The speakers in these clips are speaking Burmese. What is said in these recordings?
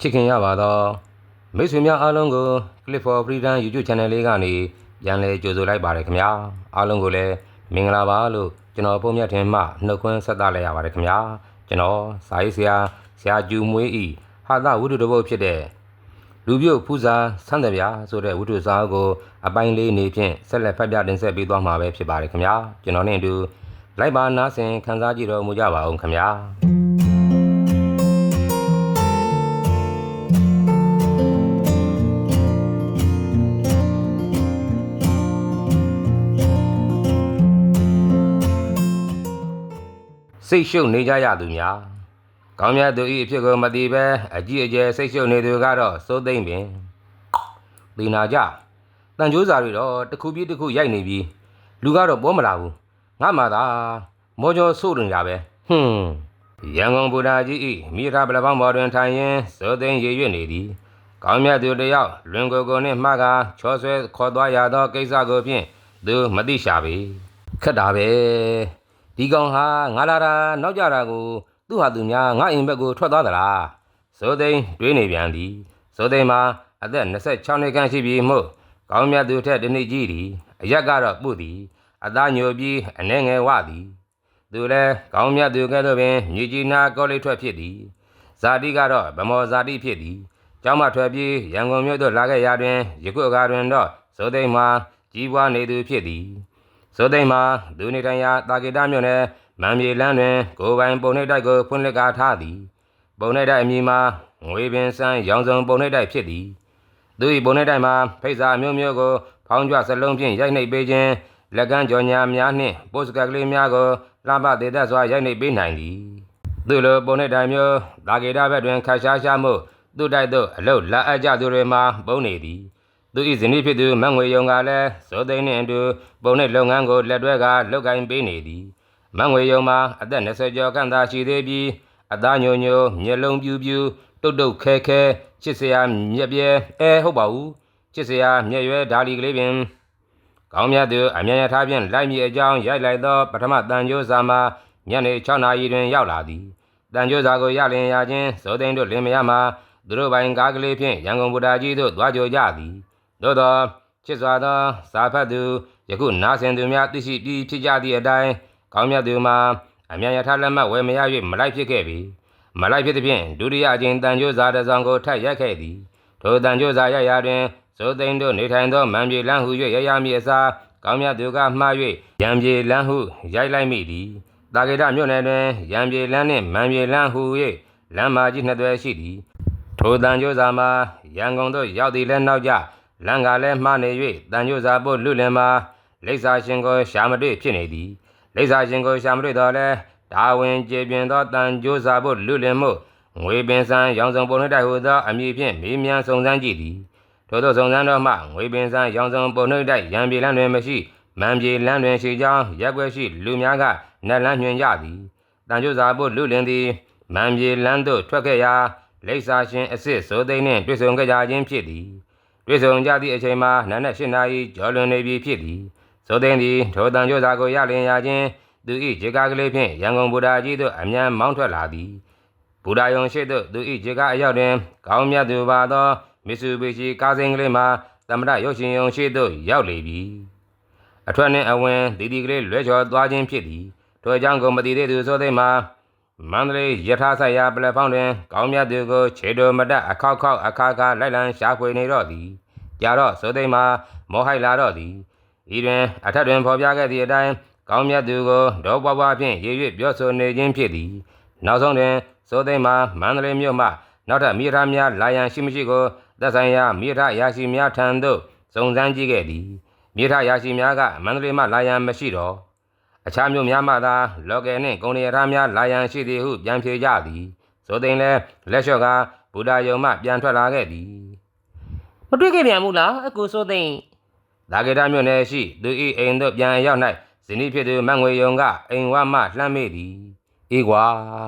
ချစ်ခင်ရပါသောမိတ်ဆွေများအားလုံးကို Clip for Freedom YouTube Channel လေးကနေပြန်လည်ကြိုဆိုလိုက်ပါတယ်ခင်ဗျာအားလုံးကိုလည်းမင်္ဂလာပါလို့ကျွန်တော်ပုံမြတ်ထင်မှနှုတ်ခွန်းဆက်သလိုက်ရပါတယ်ခင်ဗျာကျွန်တော်စာရေးဆရာဆရာကျူမွေးဤဟာသဝိတုတပုတ်ဖြစ်တဲ့လူပြုတ်ဖူးစာဆန်းတယ်ဗျာဆိုတဲ့ဝိတုစာအုပ်ကို အပိုင်းလေးနေဖြင့်ဆက်လက်ဖတ်ပြတင်ဆက်ပေးသွားမှာပဲဖြစ်ပါတယ်ခင်ဗျာကျွန်တော်နဲ့အတူလိုက်ပါနားဆင်ခန်းစားကြည့်တော်မူကြပါအောင်ခင်ဗျာ စိတ်ရှုပ်နေကြရသူများကောင်းမြတ်သူဤအဖြစ်ကိုမသိပဲအကြည့်အကျယ်စိတ်ရှုပ်နေသူကတော့စိုးသိမ့်ပင်ဒီနာကြတန်ကြိုးစာတွေတော့တစ်ခုပြီးတစ်ခုရိုက်နေပြီလူကတော့ပေါ်မလာဘူးငါမှသာမောကျော်ဆို့နေတာပဲဟွန်းရန်ကုန်ဗုဒ္ဓကြီးဤမိထားပလပောင်းပေါ်တွင်ထိုင်ရင်စိုးသိမ့်ရေရွတ်နေသည်ကောင်းမြတ်သူတယောက်လွင်ကိုယ်ကိုနှင့်မှကချောဆွဲခေါ်သွားရသောကိစ္စကိုဖြင့်သူမသိရှာပေခက်တာပဲ ဒီကောင်ဟာငါလာတာနောက်ကြတာကို သူ့ဟာသူများငါအိမ်ဘက်ကိုထွက်သွားသလားစိုးသိန်းတွေးနေပြန်သည်စိုးသိန်းမှာအသက်26နှစ်ခန့်ရှိပြီမို့ကောင်းမြတ်သူထက်တစ်နှစ်ကြီးသည်အရက်ကတော့ပုသည်အသားညိုပြီးအနေငယ်ဝသည်သူလည်းကောင်းမြတ်သူကဲ့သို့ပင်မြေကြီးနာကောလိပ်ထွက်ဖြစ်သည်ဇာတိကတော့ဗမောဇာတိဖြစ်သည်ကျောင်းမထွက်ပြီးရန်ကုန်မြို့သို့လာခဲ့ရာတွင်ယခုအခါတွင်တော့စိုးသိန်းမှာကြီးပွားနေသူဖြစ်သည် ဇောသိမ်းမှာဒူနေတိုင်ယာတာကေတမြို့နယ်မံပြေလန်းတွင်ကိုယ်ပိုင်ပုံနှိပ်တိုက်ကိုဖွင့်လှစ်ကားထားသည်ပုံနှိပ်တိုက်အမည်မှာငွေပင်စမ်းရောင်စုံပုံနှိပ်တိုက်ဖြစ်သည်သူ၏ပုံနှိပ်တိုက်မှာဖိတ်စာမျိုးမျိုးကိုဖောင်းကြွစလုံးဖြင့်ရိုက်နှိပ်ပေးခြင်းလက်ကမ်းကြော်ညာများနှင့်ပို့စကတ်ကလေးများကိုလှပသေးသက်စွာရိုက်နှိပ်ပေးနိုင်သည်သူလိုပုံနှိပ်တိုက်မျိုးတာကေတဘက်တွင်ခတ်ရှားရှားမှုသူ့တိုက်သို့အလုတ်လာအပ်ကြသူတွေမှာပုံနေသည် သူ၏ဇနီးဖြစ်သူမန့်ငွေယုံကလည်းဇောသိန်းနှင့်အတူပုံနှိပ်လုပ်ငန်းကိုလက်တွဲကလုပ်ကိုင်ပေးနေသည်မန့်ငွေယုံမှာအသက်20ကျော်ခန့်သာရှိသေးပြီးအသားညိုညိုမျက်လုံးပြူးပြူးတုတ်တုတ်ခဲခဲချစ်စရာမျက်ပြဲအဲဟုတ်ပါဘူးချစ်စရာမျက်ရွယ်ဓာလီကလေးပင်ကောင်းမြတ်သူအမြန်ရထားဖြင့်လိုက်မြေအကြောင်းရိုက်လိုက်သောပထမတန်ကြိုးစာမှာညနေ6နာရီတွင်ရောက်လာသည်တန်ကြိုးစာကိုရလင်ရခြင်းဇောသိန်းတို့လင်မယားမှာသူတို့ပိုင်ကားကလေးဖြင့်ရန်ကုန်ဗုဒ္ဓကြီးသို့သွားကြကြသည် သို့သောချစ်စွာသောစာဖတ်သူယခုနာဆင်သူများသိရှိပြီးဖြစ်ကြသည့်အတိုင်းကောင်းမြတ်သူမှာအမြန်ရထားလက်မှတ်ဝယ်မရ၍မလိုက်ဖြစ်ခဲ့ပြီမလိုက်ဖြစ်သဖြင့်ဒုတိယအကြိမ်တန်ကြိုးစာတစ်စောင်ကိုထပ်ရိုက်ခဲ့သည်ထိုတန်ကြိုးစာရရာတွင်ဇိုသိန်းတို့နေထိုင်သောမံပြေလန်းဟု၍ရရမည်အစားကောင်းမြတ်သူကမှား၍ရံပြေလန်းဟုရိုက်လိုက်မိသည်တာဂေတမြို့နယ်တွင်ရံပြေလန်းနှင့်မံပြေလန်းဟု၍လမ်းမကြီးနှစ်သွဲရှိသည်ထိုတန်ကြိုးစာမှာရန်ကုန်သို့ရောက်သည်လည်းနောက်ကြ လန်ကလည်းမှားနေ၍တန်ကြိုးစာပို့လွတ်လင်မှာလိပ်စာရှင်ကိုရှာမတွေ့ဖြစ်နေသည်လိပ်စာရှင်ကိုရှာမတွေ့တော့လဲဒါဝင်ကျေပြင်းသောတန်ကြိုးစာပို့လွတ်လင်မှုငွေပင်စံရောင်စုံပုံနှိပ်တိုက်ဟူသောအမည်ဖြင့်မေးမြန်းစုံစမ်းကြည့်သည်ထို့သောစုံစမ်းတော့မှငွေပင်စံရောင်စုံပုံနှိပ်တိုက်ရံပြေလန်းတွင်မရှိမံပြေလန်းတွင်ရှိကြောင်းရက်ွက်ရှိလူများကနက်လန်းညွှန်ကြသည်တန်ကြိုးစာပို့လွတ်လင်သည်မံပြေလန်းသို့ထွက်ခဲ့ရာလိပ်စာရှင်အစ်စ်စိုးသိန်းနှင့်တွေ့ဆုံကြခြင်းဖြစ်သည် တွေ့ဆုံကြသည့်အချိန်မှာနာနဲ့၈နာရီကျော်လွန်နေပြီဖြစ်သည်စိုးသိန်းသည်ထိုတန်ကြိုးစာကိုရလင်ရခြင်းသူ၏ခြေကားကလေးဖြင့်ရန်ကုန်ဗုဒ္ဓကြီးသို့အမြန်မောင်းထွက်လာသည်ဗုဒ္ဓယုံရှိသို့သူ၏ခြေကားအရောက်တွင်ကောင်းမြတ်သူပါသောမစ်ဆူဘီရှီကားစိန်ကလေးမှာသမ္မတရုပ်ရှင်ယုံရှိသို့ရောက်လေပြီအထွက်နှင့်အဝင်ဒီဒီကလေးလွဲချော်သွားခြင်းဖြစ်သည်ထိုအကြောင်းကိုမသိသေးသူစိုးသိန်းမှာ မန္တလေးယထာဆိုင်ရာပလက်ဖောင်းတွင် ကောင်းမြတ်သူကိုခြေတော်မတက်အခောက်ခောက်အခါခါလိုက်လံရှာဖွေနေတော့သည်ကြတော့စိုးသိမ်းမှာမောဟိုက်လာတော့သည်ဤတွင်အထက်တွင်ဖော်ပြခဲ့သည့်အတိုင်းကောင်းမြတ်သူကိုဒေါ်ပွားပွားဖြင့်ရေရွတ်ပြောဆိုနေခြင်းဖြစ်သည်နောက်ဆုံးတွင်စိုးသိမ်းမှာမန္တလေးမြို့မှနောက်ထပ်မိသားများလာရန်ရှိမရှိကိုသက်ဆိုင်ရာမိသားရာရှိများထံသို့စုံစမ်းကြည့်ခဲ့သည်မိသားရာရှိများကမန္တလေးမှလာရန်မရှိတော့ အခြားမြို့များမှသာလော်ကယ်နှင့်ကုန်ရထားများလာရန်ရှိသည်ဟုပြန်ဖြေကြသည်ဆိုသိန်လည်းလက်လျှော့ကဗုဒ္ဓယုံမှပြန်ထွက်လာခဲ့သည်မတွေ့ခဲ့ပြန်ဘူးလားအကူစိုးသိန်းဒါဂေတာမြို့နယ်ရှိသူ၏အိမ်သို့ပြန်ရောက်၌ဇနီးဖြစ်သူမန့်ငွေယုံကအိမ်ဝမှလှမ်းမိသည်အေးကွာ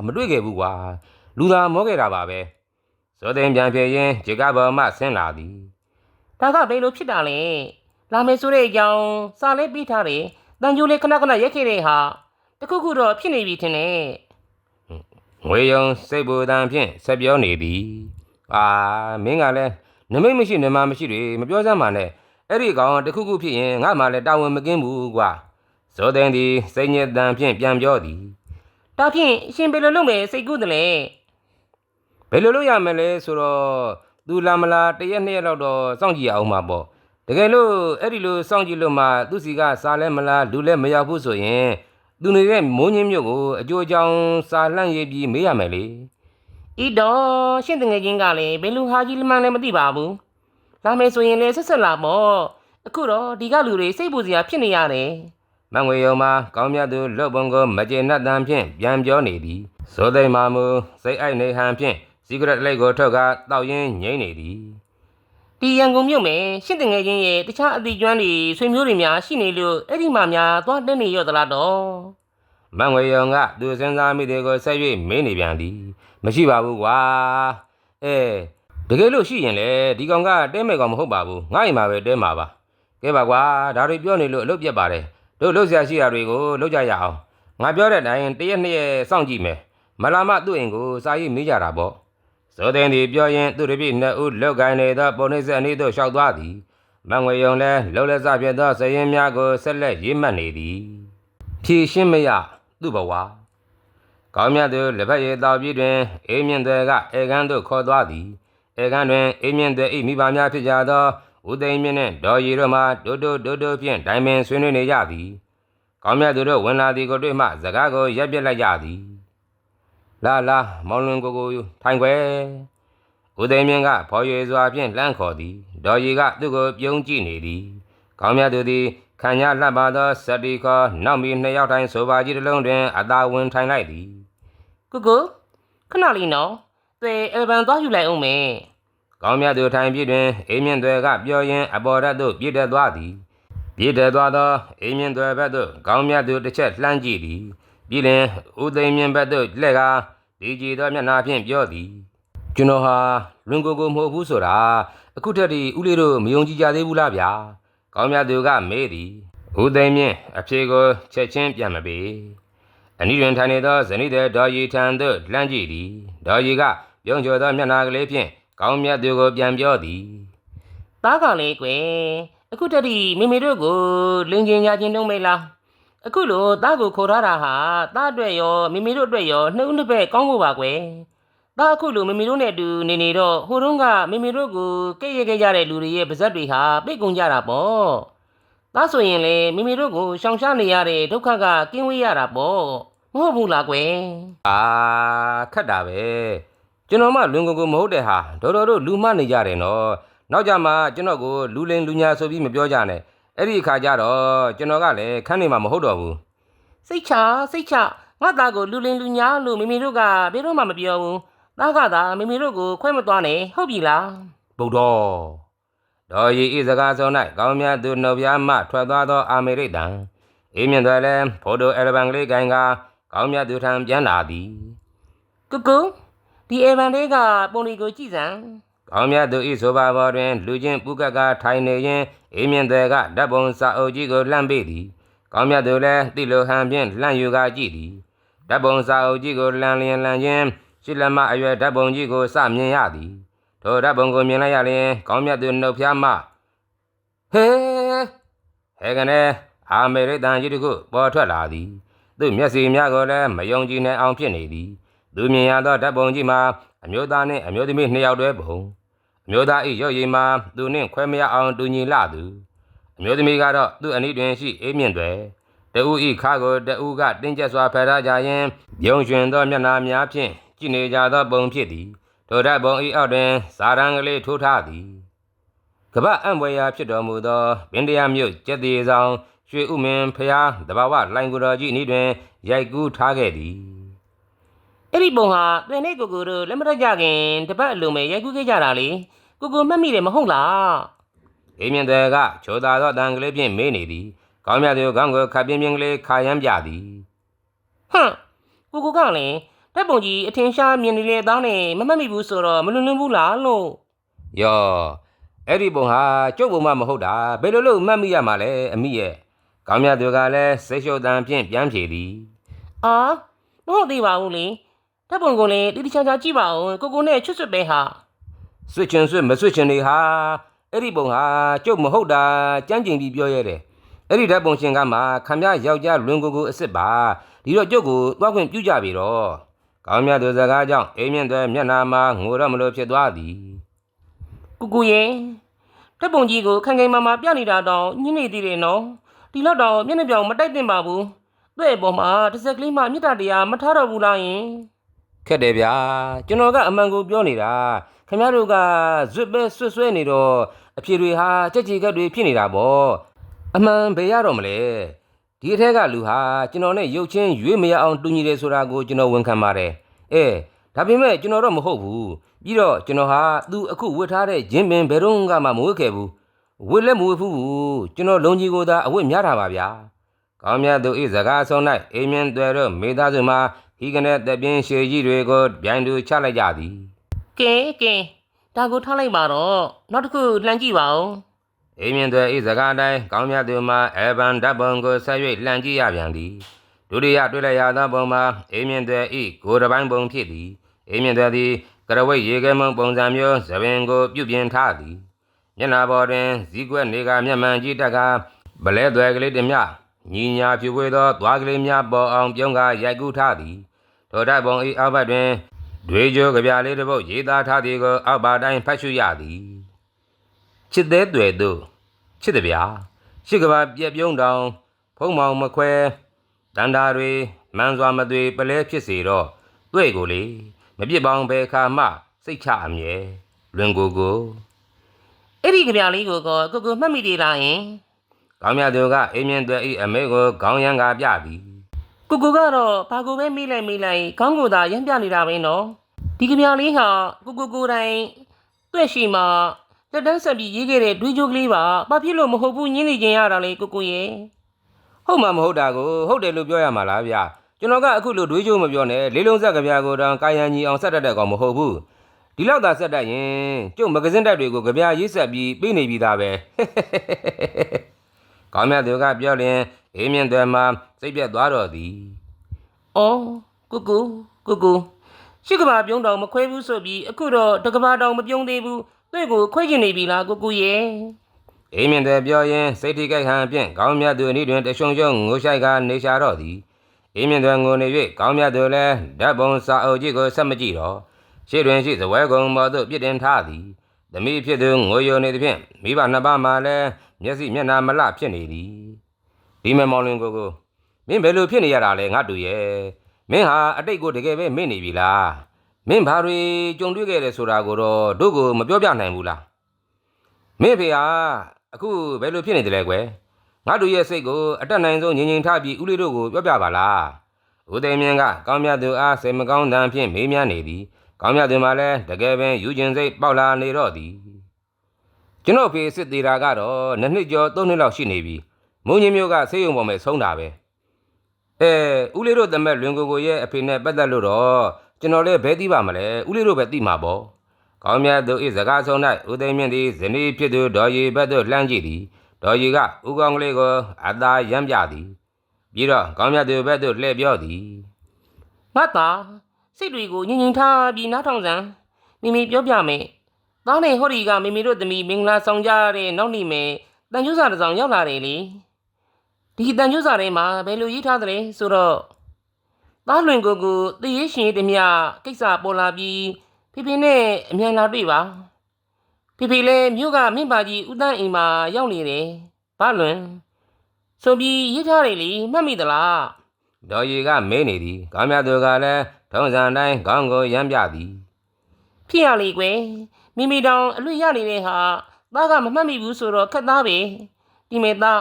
မတွေ့ခဲ့ဘူးကွာလူသာမောခဲ့တာပါပဲဆိုသိန်ပြန်ဖြေရင်းဂျေကဘော်မှဆင်းလာသည်ဒါကဘယ်လိုဖြစ်တာလဲလာမယ်ဆိုတဲ့အကြောင်းစာလေးပြီးထားတယ် တန်ကြိုးလေးခဏခဏရက်ခဲ့တဲ့ဟာတခုခုတော့ဖြစ်နေပြီထင်တယ်ငွေယုံစိတ်ပူတန်ဖြင့်ဆက်ပြောနေသည်အာမင်းကလည်းနမိတ်မရှိနမမရှိတွေမပြောစမ်းပါနဲ့အဲ့ဒီကောင်တစ်ခုခုဖြစ်ရင်ငါမှလည်းတာဝန်မကင်းဘူးကွာဇောတဲ့သည်စိတ်ညစ်တန်ဖြင့်ပြန်ပြောသည်ဒါဖြင့်ရှင်ဘယ်လိုလုပ်မယ်စိတ်ကူးတယ်လဲဘယ်လိုလုပ်ရမလဲဆိုတော့သူလာမလာတစ်ရက်နှစ်ရက်လောက်တော့စောင့်ကြည့်ရအောင်ပါပေါ့ တကယ်လို့အဲ့ဒီလိုစောင့်ကြည့်လို့မှသူစီကစားလဲမလားလူလဲမရောက်ဘူးဆိုရင်သူနေတဲ့မိုးညင်းမြို့ကိုအကျိုးအကြောင်းစာလှန့်ရေးပြီးမေးရမယ်လေဤတော့ရှင်တငယ်ချင်းကလည်းဘယ်လူဟာကြီးလမှန်းလည်းမသိပါဘူးလာမယ်ဆိုရင်လည်းဆက်ဆက်လာပေါ့အခုတော့ဒီကလူတွေစိတ်ပူစရာဖြစ်နေရတယ်မန်ငွေယုံမှာကောင်းမြတ်သူလွတ်ပုံကိုမကျေနပ်တမ်းဖြင့်ပြန်ပြောနေသည်ဇောသိမ့်မာမူစိတ်အိုက်နေဟန်ဖြင့်စီကရက်လိတ်ကိုထုတ်ကာတောက်ရင်းငိမ့်နေသည် ဒီရန်ကုန်မြို့မယ်ရှင်တငယ်ချင်းရဲ့တခြားအသည့်ကျွမ်းတွေဆွေမျိုးတွေများရှိနေလို့အဲ့ဒီမှာများသွားတက်နေရော့သလားတော့မန်ငွေယုံကသူစဉ်းစားမိတဲ့ကိုဆက်၍မင်းနေပြန်သည်မရှိပါဘူးကွာအဲတကယ်လို့ရှိရင်လေဒီကောင်ကတဲမဲ့ကောင်မဟုတ်ပါဘူးငါ့အိမ်မှာပဲတဲမှာပါကဲပါကွာဒါတွေပြောနေလို့အလုပ်ပြတ်ပါတယ်တို့လှုပ်ရှားရှိတာတွေကိုလုပ်ကြရအောင်ငါပြောတဲ့အတိုင်းတရက်နှစ်ရက်စောင့်ကြည့်မယ်မလာမသူ့အိမ်ကိုစာရေးမေးကြတာပေါ့ ဇောတဲ့ဒီပြောရင်သူတပည့်နှစ်ဦးလောက်ကိုင်းနေသောပုံနှိစက်အနည်းသို့လျှောက်သွားသည်မန်ငွေယုံလည်းလှုပ်လက်စဖြစ်သောစရင်များကိုဆက်လက်ရေးမှတ်နေသည်ဖြည့်ရှင်းမရသူ့ဘဝကောင်းမြတ်သူလက်ဖက်ရည်တောက်ပြီးတွင်အေးမြင့်တွေကအေကန်းသို့ခေါ်သွားသည်အေကန်းတွင်အေးမြင့်တွေ၏မိဘများဖြစ်ကြသောဦးသိန်းမြင့်နှင့်ဒေါ်ရီတို့မှတိုးတိုးတိုးတိုးဖြင့်တိုင်ပင်ဆွေးနွေးနေကြသည်ကောင်းမြတ်သူတို့ဝင်လာသည်ကိုတွေ့မှစကားကိုရပ်ပြစ်လိုက်ကြသည် လာလာမောင်လွင်ကိုကိုထိုင်ခွဲဦးသိန်းမြင့်ကဖော်ရွေစွာဖြင့်လှမ်းခေါ်သည်ဒေါ်ရီကသူ့ကိုပြုံးကြည့်နေသည်ကောင်းမြတ်သူသည်ခံရလှပ်ပါသောစတီခေါ်နောက်မီနှစ်ယောက်တိုင်းဆိုပါကြီးတစ်လုံးတွင်အသာဝင်ထိုင်လိုက်သည်ကိုကိုခဏလေးနော်သွေအယ်ဘန်သွားယူလိုက်အောင်မယ်ကောင်းမြတ်သူထိုင်ပြည့်တွင်အိမ်မြင့်တွေကပြောရင်းအပေါ်ရက်သို့ပြည့်တက်သွားသည်ပြည့်တက်သွားသောအိမ်မြင့်တွေဘက်သို့ကောင်းမြတ်သူတစ်ချက်လှမ်းကြည့်သည် ပြီးလင်ဦးသိမ်းမြင့်ဘက်သို့လှည့်ကာဒီကြည်သောမျက်နှာဖြင့်ပြောသည်ကျွန်တော်ဟာလွန်ကိုကိုမဟုတ်ဘူးဆိုတာအခုထက်ဒီဦးလေးတို့မယုံကြည်ကြသေးဘူးလားဗျာကောင်းမြတ်သူကမေးသည်ဦးသိမ်းမြင့်အဖြေကိုချက်ချင်းပြန်မပေးအနီးတွင်ထိုင်နေသောဇနီးတဲ့ဒေါ်ရီထံသို့လှမ်းကြည့်သည်ဒေါ်ရီကပြုံးကျော်သောမျက်နှာကလေးဖြင့်ကောင်းမြတ်သူကိုပြန်ပြောသည်သားကလေးကွယ်အခုတည်းမိမိတို့ကိုလင်ကျင်ညာချင်းတုံးမေးလား အခုလိုသားကိုခေါ်ထားတာဟာသားအတွက်ရောမိမိတို့အတွက်ရောနှုတ်နှစ်ဘက်ကောင်းဖို့ပါကွယ်သားအခုလိုမိမိတို့နဲ့အတူနေနေတော့ဟိုတုန်းကမိမိတို့ကိုကဲ့ရဲ့ခဲ့ကြတဲ့လူတွေရဲ့ပါဇက်တွေဟာပိတ်ကုန်ကြတာပေါ့သားဆိုရင်လေမိမိတို့ကိုရှောင်ရှားနေရတဲ့ဒုက္ခကကင်းဝေးရတာပေါ့မဟုတ်ဘူးလားကွယ်အာခက်တာပဲကျွန်တော်မှလွင်ကုန်ကုန်မဟုတ်တဲ့ဟာဒေါ်တော်တို့လူမှနေကြတယ်နော်နောက်ကြမှာကျွန်တော်ကိုလူလင်လူညာဆိုပြီးမပြောကြနဲ့ အဲ့ဒီအခါကျတော့ကျွန်တော်ကလည်းခန်းနေမှာမဟုတ်တော့ဘူးစိတ်ချစိတ်ချငါသားကိုလူလင်လူညာလို့မိမိတို့ကဘယ်တော့မှမပြောဘူးသားကသာမိမိတို့ကိုခွဲမသွားနဲ့ဟုတ်ပြီလားဗုဒ္ဓဒေါ်ရီဤစကားဆုံး၌ကောင်းမြတ်သူနှုတ်ပြမှထွက်သွားသောအာမေရိတံအေးမြင့်တယ်လည်းဖိုတိုအယ်လ်ဘမ်ကလေးကိုင်ကကောင်းမြတ်သူထံပြန်လာသည်ကုကုဒီအေဗန်လေးကပုံလီကိုကြည့်စမ်း ကောင်းမြတ်သူဤဆိုပါဘောတွင်လူချင်းပုကကထိုင်နေရင်အေးမြင့်တယ်ကဓာတ်ပုံစာအုပ်ကြီးကိုလှမ်းပေးသည်ကောင်းမြတ်သူလည်းတိလိုဟန်ဖြင့်လှမ်းယူကာကြည့်သည်ဓာတ်ပုံစာအုပ်ကြီးကိုလှမ်းလျင်လှမ်းခြင်းရှစ်လက်မအရွယ်ဓာတ်ပုံကြီးကိုစမြင်ရသည်ထိုဓာတ်ပုံကိုမြင်လိုက်ရလျင်ကောင်းမြတ်သူနှုတ်ဖျားမှဟဲဟဲကနေအာမေရိတန်ကြီးတခုပေါ်ထွက်လာသည်သူမျက်စိများကိုလည်းမယုံကြည်နိုင်အောင်ဖြစ်နေသည်သူမြင်ရသောဓာတ်ပုံကြီးမှာအမျိုးသားနှင့်အမျိုးသမီးနှစ်ယောက်တည်းပုံ အမျိုးသား၏ရုပ်ရည်မှာသူနှင့်ခွဲမရအောင်တူညီလာသူအမျိုးသမီးကတော့သူ့အနီးတွင်ရှိအေးမြင့်တွေတဦးဤခါကိုတဦးကတင်းကျပ်စွာဖယ်ထားကြရင်ပြုံးရွှင်သောမျက်နှာများဖြင့်ကြည်နေကြသောပုံဖြစ်သည်ထိုဓာတ်ပုံဤအောက်တွင်ဇာရန်ကလေးထိုးထားသည်ကပ္ပအံ့ဘွယ်ရာဖြစ်တော်မူသောဗင်တရားမြို့ကျက်သေးဆောင်ရွှေဥမင်ဖျားတဘာဝလိုင်ကူတော်ကြီးဤတွင်ရိုက်ကူးထားခဲ့သည်အဲ့ဒီပုံဟာတွင်နဲ့ကိုကိုတို့လက်မတက်ကြခင်တပတ်အလိုမဲ့ရိုက်ကူးခဲ့ကြတာလေ ကိုကိုမှတ်မိတယ်မဟုတ်လားအေးမြင့်တွေကချိုသာသောတန်ကလေးဖြင့်မေးနေသည်ကောင်းမြတ်သူကောင်းကိုခပ်ပြင်းပြင်းကလေးခါရမ်းပြသည်ဟမ်ကိုကိုကလည်းဓာတ်ပုံကြီးအထင်ရှားမြင်နေလေသားနဲ့မမှတ်မိဘူးဆိုတော့မလွန်လွန်ဘူးလားလို့ယောအဲ့ဒီပုံဟာကျုပ်ပုံမှမဟုတ်တာဘယ်လိုလုပ်မှတ်မိရမှာလဲအမိရဲ့ကောင်းမြတ်သူကလည်းစိတ်ရှုပ်တန်ဖြင့်ပြန်ဖြေသည်အာမဟုတ်သေးပါဘူးလေဓာတ်ပုံကိုလည်းတိတိကျကျကြည့်ပါဦးကိုကိုနဲ့ချွတ်ချွတ်ပဲဟာ ဆွချင်ဆွမဆွချင်နေဟာအဲ့ဒီပုံဟာကျုပ်မဟုတ်တာကြမ်းကျင်ပြီးပြောရတယ်အဲ့ဒီဓာတ်ပုံရှင်ကမှခမရယောက်ျားလွန်ကိုကိုအစ်စ်ပါဒီတော့ကျုပ်ကိုတွားခွင့်ပြုကြပြီတော့ကောင်းမြတ်သူစကားကြောင့်အိမ်မြင့်တဲ့မျက်နာမှာငိုရမလို့ဖြစ်သွားသည်ကူကူရဲ့တက်ပုံကြီးကိုခိုင်ခိုင်မာမာပြနေတာတောင်ညှင်းနေသေးတယ်နော်ဒီလောက်တောင်မျက်နှာပြောင်မတိုက်သင့်ပါဘူးတွေ့အပေါ်မှာတစ်စက်ကလေးမှမြစ်တာတရားမထားတော့ဘူးလားယင်ခက်တယ်ဗျာကျွန်တော်ကအမှန်ကိုပြောနေတာ ခင်ဗျားတို့ကဇွတ်ပဲဆွတ်ဆွဲနေတော့အဖြေတွေဟာကြက်ကြီးကက်တွေဖြစ်နေတာပေါ့အမှန်ဘယ်ရတော့မလဲဒီအထက်ကလူဟာကျွန်တော်နဲ့ရုပ်ချင်းရွေးမရအောင်တူညီတယ်ဆိုတာကိုကျွန်တော်ဝန်ခံပါတယ်အဲဒါပေမဲ့ကျွန်တော်တော့မဟုတ်ဘူးပြီးတော့ကျွန်တော်ဟာသူအခုဝတ်ထားတဲ့ဂျင်းပင်ဘယ်တော့မှမဝတ်ခဲ့ဘူးဝတ်လည်းမဝတ်ဘူးကျွန်တော်လုံကြီးကိုသာအဝတ်များတာပါဗျာကောင်းမြတ်သူဤစကားဆုံး၌အိမ်မြင့်တွေတို့မိသားစုမှာဟီကနေတပြင်းရှည်ကြီးတွေကိုပြိုင်တူချလိုက်ကြသည် ကဲကဲဒါကိုထားလိုက်ပါတော့နောက်တစ်ခုလှမ်းကြည့်ပါဦးအိမ်မြင့်တွေဤစကားတိုင်းကောင်းမြတ်သူမှာအေဗန်ဓာတ်ပုံကိုဆက်၍လှန်ကြည့်ရပြန်သည်ဒုတိယတွေ့လိုက်ရသောပုံမှာအိမ်မြင့်တွေဤကိုယ်တစ်ပိုင်းပုံဖြစ်သည်အိမ်မြင့်တွေသည်ကရဝိတ်ရေခဲမုံပုံစံမျိုးသပင်ကိုပြုပြင်ထားသည်မျက်နာပေါ်တွင်ဇီးကွက်နေကမျက်မှန်ကြည့်တက်ကဗလဲသွဲကလေးတစ်မျှညီညာဖြူပွေသောသွားကလေးများပေါ်အောင်ပြုံးကရိုက်ကူးထားသည်ထိုဓာတ်ပုံဤအောက်ဘက်တွင် ဒွေကြိုးကြပြလေးတစ်ပုတ်ရေးသားထားသည်ကိုအောက်ပါတိုင်းဖတ်ရှုရသည်ချစ်သေးတွေ့သူချစ်သည်ဗျာရှိကဘာပြက်ပြုံးတောင်ဖုံးမောင်မခွဲတန်တာတွေမှန်စွာမသွေပလဲဖြစ်စေတော့တွေ့ကိုလေမပြစ်ပေါင်းဘယ်ခါမှစိတ်ချအမြဲလွင်ကိုကိုအဲ့ဒီကြပြလေးကိုကောကိုကိုမှတ်မိသေးလားယင်ကောင်းမြတ်သူကအိမ်မြင့်သွဲဤအမေကိုခေါင်းရံကာပြသည် ကိုကိုကတော့ဘာကိုပဲမေးလိုက်မေးလိုက်ခေါင်းကိုသာရမ်းပြနေတာပဲနော်ဒီကြပြလေးဟာကိုကိုကိုယ်တိုင်တွေ့ရှိမှလက်တန်းဆက်ပြီးရေးခဲ့တဲ့ဒွေးကြိုးကလေးပါဘာဖြစ်လို့မဟုတ်ဘူးညင်းနေခြင်းရတာလေကိုကိုရဲ့ဟုတ်မှာမဟုတ်တာကိုဟုတ်တယ်လို့ပြောရမှာလားဗျာကျွန်တော်ကအခုလိုတွေးကြိုးမပြောနဲ့လေးလုံးဆက်ကဗျာကိုတောင်ကာယံကြီးအောင်ဆက်တတ်တဲ့ကောင်မဟုတ်ဘူးဒီလောက်သာဆက်တတ်ရင်ကျုပ်မဂဇင်းတက်တွေကိုကြဗျာရေးဆက်ပြီးပေးနေပြီးသားပဲကောင်းမြတ်သူကပြောရင် အေးမြင့်တယ်မှာစိတ်ပြတ်သွားတော့သည်။အော်ကိုကိုကိုကိုရှိကဘာပြုံးတောင်မခွဲဘူးဆိုပြီးအခုတော့တကဘာတောင်မပြုံးသေးဘူးတွေ့ကိုခွဲကျင်နေပြီလားကိုကိုရဲ့အေးမြင့်တယ်ပြောရင်စိတ်ထိကြိုက်ဟန်ဖြင့်ကောင်းမြတ်သူအနည်းတွင်တရှုံရှုံငိုရှိုက်ကနေရှာတော့သည်အေးမြင့်တယ်ငိုနေ၍ကောင်းမြတ်သူလည်းဓာတ်ပုံစာအုပ်ကြီးကိုဆက်မကြည့်တော့ရှေ့တွင်ရှိဇပွဲကုံပေါ်သို့ပြစ်တင်ထားသည်။သမီးဖြစ်သူငိုယိုနေသည်ဖြင့်မိဘနှစ်ပါးမှလည်းမျက်စိမျက်နှာမလှဖြစ်နေသည်။ ဒီမဲ့မောင်လင်းကိုကိုမင်းဘယ်လိုဖြစ်နေရတာလဲငါတူရဲ့။မင်းဟာအတိတ်ကိုတကယ်ပဲမေ့နေပြီလား။မင်းဘာတွေကြုံတွေ့ခဲ့တယ်ဆိုတာကိုတော့တို့ကိုမပြောပြနိုင်ဘူးလား။မင်းဖေဟာအခုဘယ်လိုဖြစ်နေတယ်လဲကွယ်။ငါတို့ရဲ့စိတ်ကိုအတက်နိုင်ဆုံးငြိမ်ငြိမ်ထားပြီးဦးလေးတို့ကိုပြောပြပါလား။ဦးသိမ်းမြင့်ကကောင်းမြတ်သူအားစိတ်မကောင်းတမ်းဖြင့်မေးမြန်းနေသည်ကောင်းမြတ်သူမှလည်းတကယ်ပင်ယူကျင်စိတ်ပေါက်လာနေတော့သည်ကျွန်တော်ဖေစစ်သေးတာကတော့နှစ်နှစ်ကျော်သုံးနှစ်လောက်ရှိနေပြီ မုံကြီးမျိုးကဆေးရုံပေါ်မှာဆုံးတာပဲအဲဦးလေးတို့တမက်လွင်ကိုကိုရဲ့အဖေနဲ့ပတ်သက်လို့တော့ကျွန်တော်လည်းဘဲသိပါမလဲဦးလေးတို့ပဲသိမှာပေါ့ကောင်းမြတ်သူဤစကားဆုံး၌ဦးသိမ်းမြင့်သည်ဇနီးဖြစ်သူဒေါ်ရီဘက်သို့လှမ်းကြည့်သည်ဒေါ်ရီကဦးကောင်းကလေးကိုအသာရမ်းပြသည်ပြီးတော့ကောင်းမြတ်သူဘက်သို့လှည့်ပြောသည်ငါသားစိတ်တွေကိုညင်ညင်ထားပြီးနားထောင်စမ်းမိမိပြောပြမယ်။သားနဲ့ဟော်ဒီကမိမိတို့သမီးမင်္ဂလာဆောင်ကြတဲ့နောက်နေ့မယ်တန်ကျိုးစာတစ်စောင်ရောက်လာတယ်လေ။ ဒီတန်ကျိုးစာထဲမှာဘယ်လိုရေးထားသလဲဆိုတော့သားလွင်ကိုကိုတည်ရရှင်ရေးတမျှကိစ္စပေါ်လာပြီးဖေဖေနဲ့အမြန်လာတွေ့ပါ။ဖေဖေလည်းမြို့ကမင်းပါကြီးဦးတန်းအိမ်မှာရောက်နေတယ်။ဘာလွင်ဆိုပြီးရေးထားတယ်လေမှတ်မိသလားဒေါ်ရီကမဲနေသည်ကောင်းမြတ်သူကလည်းထုံးစံတိုင်းခေါင်းကိုရမ်းပြသည်ဖြစ်ရလေကွယ်မိမိတောင်အလွတ်ရနေတဲ့ဟာသားကမမှတ်မိဘူးဆိုတော့ခက်သားပဲဒီမဲ့သား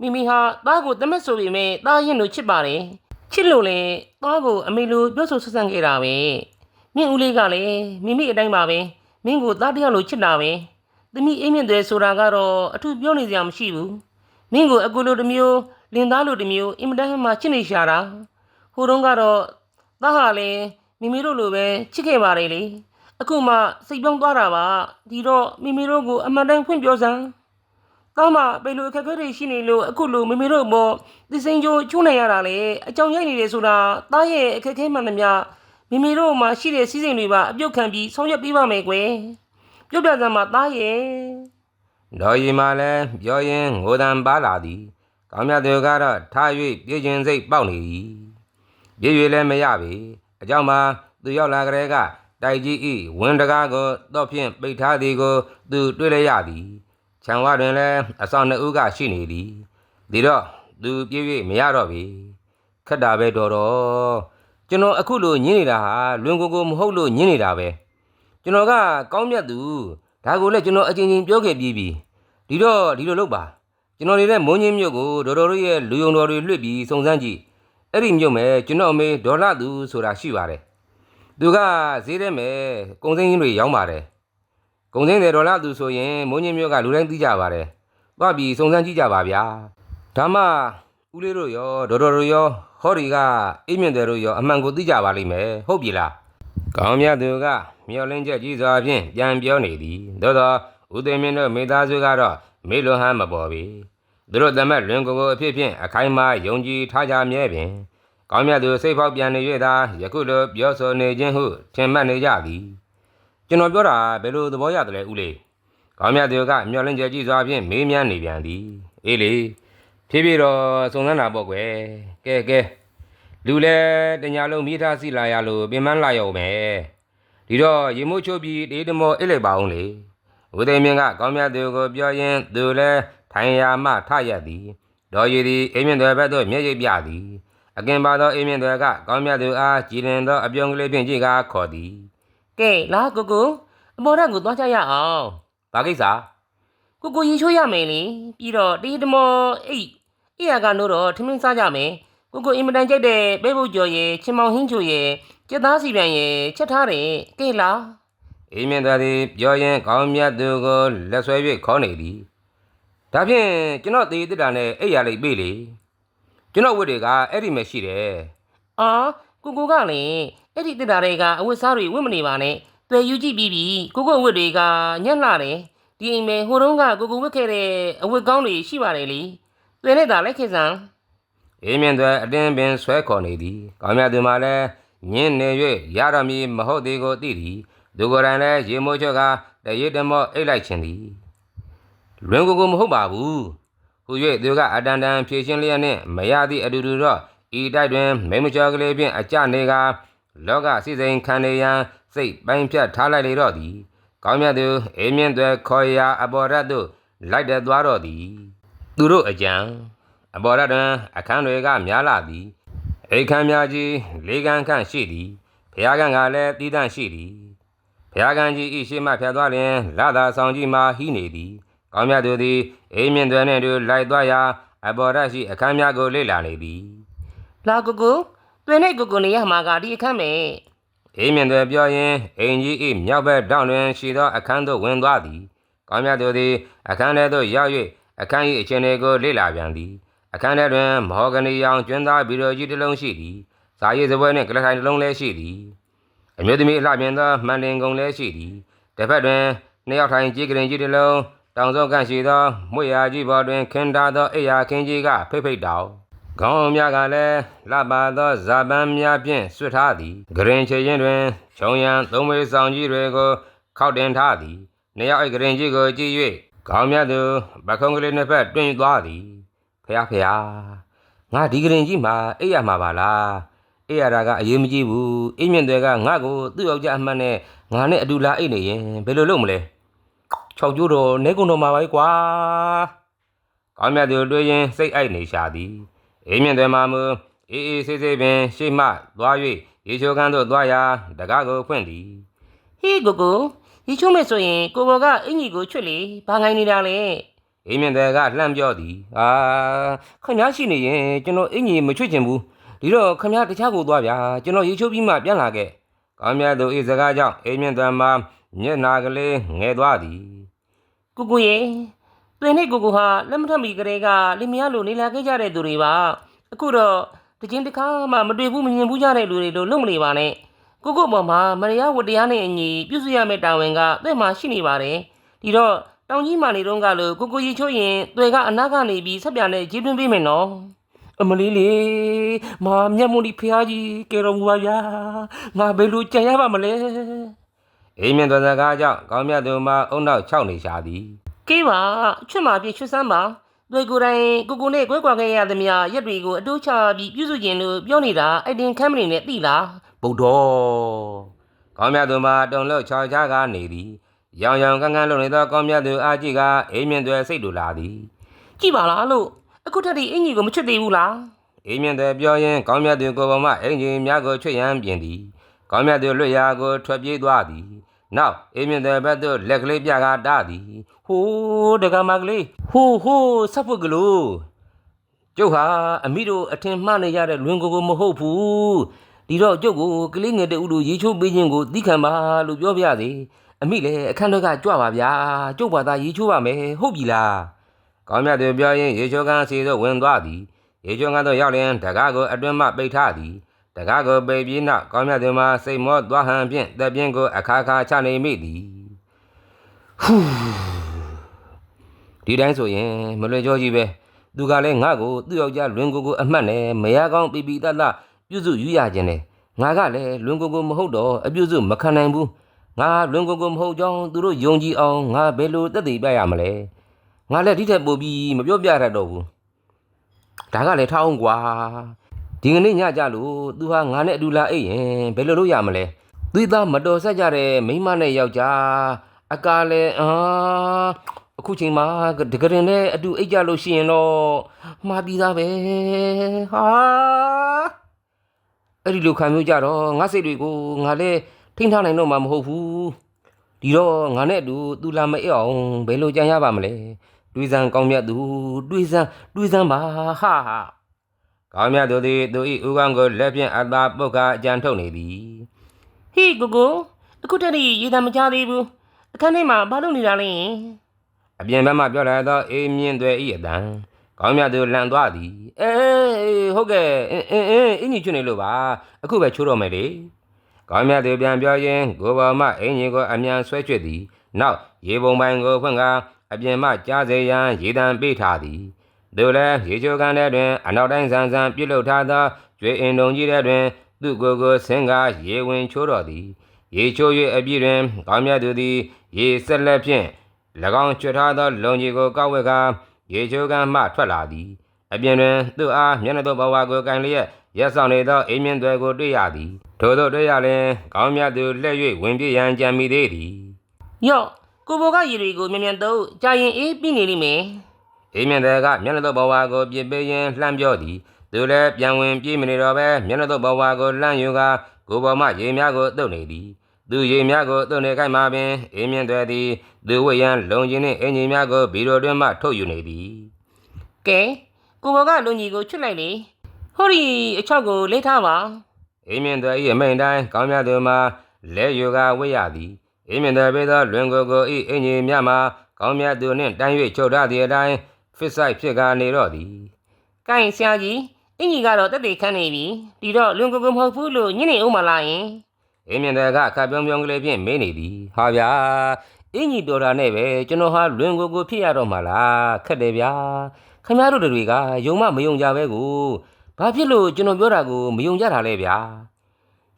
မိမိဟာသားကိုတမက်ဆိုပေမဲ့သားရင်လို့ချစ်ပါတယ်ချစ်လို့လေသားကိုအမေလိုပြောဆိုဆက်ဆံခဲ့တာပဲမြင့်ဦးလေးကလည်းမိမိအတိုင်းပါပဲမင်းကိုသားတစ်ယောက်လိုချစ်တာပဲသမီးအိမ်မြင့်တယ်ဆိုတာကတော့အထူးပြောနေစရာမရှိဘူးမင်းကိုအကူလိုတစ်မျိုးလင်သားလိုတစ်မျိုးအင်မတန်မှချစ်နေရှာတာဟိုတုန်းကတော့သားဟာလည်းမိမိတို့လိုပဲချစ်ခဲ့ပါတယ်လေအခုမှစိတ်ပြောင်းသွားတာပါဒီတော့မိမိတို့ကိုအမှန်တမ်းဖွင့်ပြောစမ်း တောင်းမဘယ်လိုအခက်အခဲတွေရှိနေလို့အခုလိုမိမိတို့ဘောသစိန်ကြိုးချိုးနေရတာလေအကြောင်းရိုက်နေတယ်ဆိုတာတားရဲ့အခက်အခဲမှန်သမျှမိမိတို့မှာရှိတဲ့စီးစိမ်တွေပါအပြုတ်ခံပြီးဆောင်ရွက်ပေးပါမယ်ကွယ်ပြုတ်ပြစမ်းမသားရဲ့တော်ရီမှလည်းပြောရင်ငိုတံပါလာသည်ကောင်းမြတ်သူကတော့ထား၍ပြေခြင်းစိတ်ပေါက်နေသည်ပြေ၍လည်းမရပေအကြောင်းမှာသူရောက်လာကြတဲ့ကတိုက်ကြီးဤဝင်းတကားကိုတော့ဖြင့်ပိတ်ထားသည်ကို သူတွေ့လျက်သည် ခြံဝတွင်လည်းအဆောင်နှစ်ဦးကရှိနေသည်ဒီတော့သူပြေး၍မရတော့ပေခက်တာပဲတော်တော်ကျွန်တော်အခုလိုညင်းနေတာဟာလွင်ကိုကိုမဟုတ်လို့ညင်းနေတာပဲကျွန်တော်ကကောင်းမြတ်သူဒါကိုလည်းကျွန်တော်အချင်းချင်းပြောခဲ့ပြီးပြီဒီတော့ဒီလိုလုပ်ပါကျွန်တော်နေတဲ့မုံချင်းမြို့ကိုဒေါ်တော်တို့ရဲ့လူယုံတော်တွေလွှတ်ပြီးစုံစမ်းကြည့်အဲ့ဒီမြို့မဲ့ကျွန်တော်အမေဒေါ်လာသူဆိုတာရှိပါတယ်သူကဈေးထဲမဲ့ကုံစင်းကြီးတွေရောင်းပါတယ် ကုံစင်းတွေဒေါ်လာသူဆိုရင်မုံချင်းမြို့ကလူတိုင်းသိကြပါတယ်သွားပြီးစုံစမ်းကြည့်ကြပါဗျာဒါမှဦးလေးတို့ရောဒေါ်တော်တို့ရောဟောဒီကအိမ်မြင့်တွေတို့ရောအမှန်ကိုသိကြပါလိမ့်မယ်ဟုတ်ပြီလားကောင်းမြတ်သူကမျောလင်းချက်ကြီးစွာဖြင့်ပြန်ပြောနေသည်သို့သောဦးသိမ်းမင်းတို့မိသားစုကတော့မေလွန်ဟမ်းမပေါ်ပေသူတို့သမက်လွင်ကိုကိုအဖြစ်ဖြင့်အခိုင်အမာယုံကြည်ထားကြမြဲပင်ကောင်းမြတ်သူစိတ်ဖောက်ပြန်နေ၍သာယခုလိုပြောဆိုနေခြင်းဟုထင်မှတ်နေကြသည် ကျွန်တော်ပြောတာဘယ်လိုသဘောရတယ်လဲဦးလေးကောင်းမြတ်သူကမျောလင်းချက်ကြီးစွာဖြင့်မေးမြန်းနေပြန်သည်အေးလေဖြည်းဖြည်းတော့စုံစမ်းတာပေါ့ကွယ်ကဲကဲလူလဲတညာလုံးမိသားစီလာရလို့ပြင်ပန်းလာရောက်မယ်ဒီတော့ရေမိုးချုပ်ပြီးတေးတမောအိတ်လိုက်ပါအောင်လေဝိသိမင်းကကောင်းမြတ်သူကိုပြောရင်သူလဲထိုင်ရာမှထရက်သည်ဒေါ်ရည်သည်အိမ်မြင့်တွေဘက်သို့မျက်ရည်ပြသည်အကင်ပါသောအိမ်မြင့်တွေကကောင်းမြတ်သူအားကြည်လင်သောအပြုံးကလေးဖြင့်ကြည့်ကားခေါ်သည် ကဲလာကိုကိုအမော်ရက်ကိုသွားကြရအောင်ဘာကိစ္စကိုကိုရေချိုးရမယ်လေပြီးတော့တေးတမောအိတ်အိယာကနိုးတော့ထမင်းစားကြမယ်ကိုကိုအင်မတန်ကြိုက်တဲ့ပဲဖို့ကျော်ရဲ့ချင်းမောင်ဟင်းချိုရဲ့ကျက်သားစီပြန်ရဲ့ချက်ထားတယ်ကဲလာအိမ်မြင့်တွေသည်ပြောရင်ကောင်းမြတ်သူကိုလက်ဆွဲ၍ခေါ်နေသည်ဒါဖြင့်ကျွန်တော်တေးတစ်တာနဲ့အိတ်ရလိုက်ပြီလေကျွန်တော်ဝတ်တွေကအဲ့ဒီမဲ့ရှိတယ်အာကိုကိုကလည်း အဲ့ဒီတက်တာတွေကအဝတ်စားတွေဝတ်မနေပါနဲ့တွေ့ယူကြည့်ပြီးပြီကိုကိုအဝတ်တွေကညက်လာတယ်ဒီအိမ်မဲဟိုတုန်းကကိုကိုဝတ်ခဲ့တဲ့အဝတ်ကောင်းတွေရှိပါတယ်လေတွေ့လိုက်တာလက်ခေစံအေးမြင့်သွဲအတင်းပင်ဆွဲခေါ်နေသည်ကောင်းမြတ်သူမှလည်းညင်းနေ၍ရတော်မီမဟုတ်သေးကိုသိသည်သူကိုယ်တိုင်လည်းရေမိုးချော့ကတရေတမောအိတ်လိုက်ခြင်းသည်လွင်ကိုကိုမဟုတ်ပါဘူးဟူ၍သူကအတန်တန်ဖြည့်ရှင်းလျက်နှင့်မရသည့်အတူတူတော့ဤတိုက်တွင်မိမချောကလေးဖြင့်အကြနေက လောကစီစိန်ခံနေရန်စိတ်ပိုင်းဖြတ်ထားလိုက်လေတော့သည်ကောင်းမြတ်သူအေးမြင့်သွဲခေါ်ရာအပေါ်ရတ်သို့လိုက်တဲ့သွားတော့သည် သူတို့အကြံအပေါ်ရတွင်အခန်းတွေကများလာသည်အိမ်ခန်းများကြီးလေးခန်းခန့်ရှိသည်ဘုရားကံကလည်းတည်တံ့ရှိသည်ဘုရားကံကြီးဤရှိမှဖြတ်သွားလျင်လာသာဆောင်ကြီးမှဟီးနေသည်ကောင်းမြတ်သူသည်အိမ်မြင့်သွဲနှင့်တူလိုက်သွားရာအပေါ်ရရှိအခန်းများကိုလေ့လာနေသည်လာကိုကို တွေ့နေကိုကိုနေရမှာကဒီအခန်းပဲအိမ်မြင့်သွဲပြောရင်အိမ်ကြီးဤမြောက်ဘက်တောင်တွင်ရှိသောအခန်းသို့ဝင်သွားသည်ကောင်းမြတ်သူသည်အခန်းထဲသို့ရောက်၍အခန်း၏အခြေအနေကိုလေ့လာပြန်သည်အခန်းထဲတွင်မဟောဂနီရောင်ကျွန်းသားဘီရိုကြီးတစ်လုံးရှိသည်။ဇာရည်စပွဲနှင့်ကလထိုင်တစ်လုံးလည်းရှိသည်။အမျိုးသမီးအလှပြင်သောမှန်လင်ကုံလည်းရှိသည်။တစ်ဖက်တွင်နှစ်ယောက်ထိုင်ကြီးကရင်ကြီးတစ်လုံးတောင်စောကန့်ရှိသောမွေရာကြီးပေါ်တွင်ခင်းထားသောအိယာခင်းကြီးကဖိတ်ဖိတ်တောင် ခေါင်းများကလည်းလှပသောဇာပန်းများဖြင့်ဆွတ်ထားသည်။ဂရင်ချေရင်တွင်ခြုံရန်သုံးဝေးဆောင်ကြီးတွေကိုခောက်တင်ထားသည်။နှစ်ယောက်အိတ်ဂရင်ကြီးကိုကြည့်၍ခေါင်းမြတ်သူပခုံးကလေးနှစ်ဖက်တွင်သွားသည်ဖះဖះငါဒီကရင်ကြီးမှာအိပ်ရမှာပါလားအိပ်ရတာကအရေးမကြီးဘူးအိမ်မြင့်တွေကငါ့ကိုသူ့ယောက်ျားအမှတ်နဲ့ငါနဲ့အတူလာအိပ်နေရင်ဘယ်လိုလုပ်မလဲ၆ကျိုးတော်နေကုန်တော်မှာပါကွာကောင်းမြတ်သူတွေ့ရင်စိတ်အိုက်နေရှာသည် အိမ်မြင့်တွေမှာမူအေးအေးဆေးဆေးပင်ရှေ့မှသွား၍ရေချိုကန်းသို့သွားရာတကားကိုဖွင့်သည်ဟေးကိုကိုဒီချုံးမဲ့ဆိုရင်ကိုကိုကအင်ကြီးကိုချွတ်လေဘာငိုင်းနေတာလဲအိမ်မြင့်တွေကလှမ်းပြောသည်အာခင်ဗျားရှိနေရင်ကျွန်တော်အင်ကြီးမချွတ်ချင်ဘူးဒီတော့ခမရတခြားကိုသွားဗျာကျွန်တော်ရေချိုးပြီးမှပြန်လာခဲ့ကောင်းမြတ်သူဤစကားကြောင့်အိမ်မြင့်သွမ်းမှာမျက်နာကလေးငဲသွားသည်ကိုကိုရေ တွေ့နေကိုကိုဟာလက်မထမီကလေးကလင်မယားလိုနေလာခဲ့ကြတဲ့သူတွေပါအခုတော့တခြင်းတစ်ခါမှမတွေ့ဘူးမမြင်ဘူးကြတဲ့လူတွေလိုလုံမနေပါနဲ့ကိုကိုပေါ်မှာမရယာဝတရားနဲ့အညီပြုစုရမယ့်တာဝန်ကတဲ့မှာရှိနေပါတယ်ဒီတော့တောင်ကြီးမာနေတော့ကလို့ကိုကိုရေချိုးရင်တွေ့ကအနာကနေပြီးဆက်ပြန်နဲ့ဂျေးတွင်းပေးမယ်နော်အမလေးလေမာမျက်မှောက်ဒီဖះကြီးကေတော်မူပါဗျာငါဘယ်လိုကြံရပါမလဲအေးမြင့်သောစကားကြောင့်ကောင်းမြတ်သူမှာအုံနောက်6နေရှာသည် ကေးပါချွတ်မှာပြချွတ်စမ်းပါတွေ့ကိုယ်တိုင်ကိုကိုနဲ့ကွဲကွာခဲ့ရသမျှရက်တွေကိုအတိုးချပြီးပြုစုခြင်းလို့ပြောနေတာအဲ့တင်ခမ်းမနေနဲ့သိလားဗုဒ္ဓကောင်းမြတ်သူမှာတုံလို့6ချကနေသည်ရောင်ရောင်ကန်းကန်းလုံနေသောကောင်းမြတ်သူအားကြည့်ကအေးမြင့်သွဲစိတ်တူလာသည်ကြည့်ပါလားလို့အခုထက်ဒီအင်ကြီးကိုမချွတ်သေးဘူးလားအေးမြင့်သွဲပြောရင်ကောင်းမြတ်သူကိုယ်ပေါ်မှအင်ဂျင်များကိုချွတ်ရန်ပြင်သည်ကောင်းမြတ်သူလွတ်ရာကိုထွက်ပြေးသွားသည် နောက်အေးမြင့်သွဲဘက်သို့လက်ကလေးပြကားတားသည်ဟိုးတကမာကလေးဟိုးဟိုးဆက်ဖို့ကလို့ကျုပ်ဟာအမိတို့အထင်မှားနေရတဲ့လွင်ကိုကိုမဟုတ်ဘူးဒီတော့ကျုပ်ကိုကလေးငယ်တူတို့ရေချိုးပေးခြင်းကိုသီးခံပါလို့ပြောပြစေအမိလည်းအခန်းတော့ကကြွပါဗျာကျုပ်ဘာသာရေချိုးပါမယ်ဟုတ်ပြီလားကောင်းမြတ်သူပြောရင်ရေချိုးကန်းစီသို့ဝင်သွားသည်ရေချိုးကန်းသို့ရောက်လျင်တကားကိုအတွင်းမှပိတ်ထားသည် တကားကိုပိတ်ပြီးနောက်ကောင်းမြတ်သူမှာစိတ်မောသွားဟန်ဖြင့်တပ်ပြင်းကိုအခါခါချနေမိသည်ဟူးဒီတိုင်းဆိုရင်မလွယ်ကြောကြီးပဲသူကလည်းငါ့ကိုသူ့ယောက်ျားလွင်ကိုကိုအမှတ်နဲ့မရကောင်းပြပြတတ်တပြုစုယူရခြင်းနဲ့ငါကလည်းလွင်ကိုကိုမဟုတ်တော့အပြုစုမခံနိုင်ဘူးငါလွင်ကိုကိုမဟုတ်ကြောင်းသူတို့ယုံကြည်အောင်ငါဘယ်လိုသက်သေပြရမလဲငါလည်းဒီထက်ပိုပြီးမပြောပြရတော့ဘူးဒါကလည်းထားအောင်ကွာ ဒီကနေ့ညကြလို့သူဟာငါနဲ့အတူလာအိတ်ရင်ဘယ်လိုလုပ်ရမလဲသူသားမတော်ဆက်ကြတဲ့မိန်းမနဲ့ယောက်ျားအကားလည်းအာအခုချိန်မှာတကရင်နဲ့အတူအိတ်ကြလို့ရှိရင်တော့မှားပြီးသားပဲဟာအဲ့ဒီလိုခံမျိုးကြတော့ငါစိတ်တွေကိုငါလည်းထိန်းထားနိုင်တော့မှာမဟုတ်ဘူးဒီတော့ငါနဲ့အတူသူလာမအိတ်အောင်ဘယ်လိုကြံရပါမလဲတွေးစမ်းကောင်းမြတ်သူတွေးစမ်းတွေးစမ်းပါဟာဟာ ကောင်းမြတ်သူသည်သူ၏ဥကောင်းကိုလက်ဖြင့်အသာပုတ်ကအကြံထုတ်နေသည်ဟေးကိုကိုအခုတည်းရေတံမကြသေးဘူးအခန်းထဲမှာဘာလုပ်နေတာလဲအပြင်ဘက်မှပြောလာသောအေးမြင့်သွဲ၏အတန်ကောင်းမြတ်သူလန်သွားသည်အေးဟုတ်ကဲ့အင်းအင်းအင်းအင်းကြီးချွနေလို့ပါအခုပဲချိုးတော့မယ်လေကောင်းမြတ်သူပြန်ပြောရင်ကိုယ်ပေါ်မှအင်းကြီးကိုအမြန်ဆွဲချွတ်သည် နောက်ရေပုံပိုင်ကိုဖွင့်ကအပြင်မှကြားစေရန်ရေတံပေးထားသည် သူလည်းရေချိုကန်တဲ့တွင်အနောက်တိုင်းဆန်းဆန်းပြုတ်လုထားသောကျွေအင်တုံကြီးတဲ့တွင် သူ့ကိုယ်ကိုဆင်းကားရေဝင်ချိုးတော်သည်ရေချိုး၍အပြည့်တွင်ကောင်းမြတ်သူသည် ရေဆက်လက်ဖြင့်၎င်းချွတ်ထားသောလုံကြီးကိုကောက်ဝက်ကာရေချိုကန်မှထွက်လာသည်အပြင်တွင်သူ့အားမျက်နှာသို့ဘဝကိုကန်လျက်ရက်ဆောင်နေသောအိမ်မြင့်သွဲကိုတွေ့ရသည်ထို့သောတွေ့ရလျင်ကောင်းမြတ်သူလက်၍ဝင်ပြေးရန်ကြံမိသေးသည်ယော့ကိုဘောကရေတွေကိုမြန်မြန်တော့ကြာရင်အေးပြီးနေလိမ့်မယ် အိမ်မြင့်တဲ့ကမျက်နှာသို့ဘဝကိုပြစ်ပေးရင်းလှမ်းပြောသည်သူလည်းပြန်ဝင်ပြေးမနေတော့ပဲမျက်နှာသို့ဘဝကိုလှမ်းယူကာကိုယ်ပေါ်မှရေများကိုတုပ်နေသည်သူရေများကိုတုပ်နေခိုက်မှပင်အိမ်မြင့်တဲ့သည်သူဝိရန်လုံချင်းနှင့်အင်ဂျင်များကိုဘီရိုတွင်မှထုတ်ယူနေသည်ကဲကိုဘောကလူကြီးကိုချွတ်လိုက်လေဟိုဒီအချောက်ကိုလေးထားပါအိမ်မြင့်တဲ့၏အမိန်တိုင်းကောင်းမြတ်သူမှာလဲယူကာဝိရသည်အိမ်မြင့်တဲ့ပေးသောလွင်ကိုကို၏အင်ဂျင်များမှာကောင်းမြတ်သူနှင့်တန်း၍ချုပ်ထားသည့်အတိုင်း ဖစ်ဆိုင်ဖြစ်ကာနေတော့သည်ကိုင်ဆရာကြီးအင်ကြီးကတော့တက်တေခန်းနေပြီဒီတော့လွန်ကိုကိုမဟုတ်ဘူးလို့ညနေအောင်မလာရင်အင်းမြင့်တဲ့ကခပ်ပြုံးပြုံးကလေးဖြင့်မင်းနေသည်ဟာဗျာအင်းကြီးတော်တာနဲ့ပဲကျွန်တော်ဟာလွင်ကိုကိုဖြစ်ရတော့မှာလားခက်တယ်ဗျာခမရတို့တွေကယုံမမယုံကြပဲကိုဘာဖြစ်လို့ကျွန်တော်ပြောတာကိုမယုံကြတာလဲဗျာ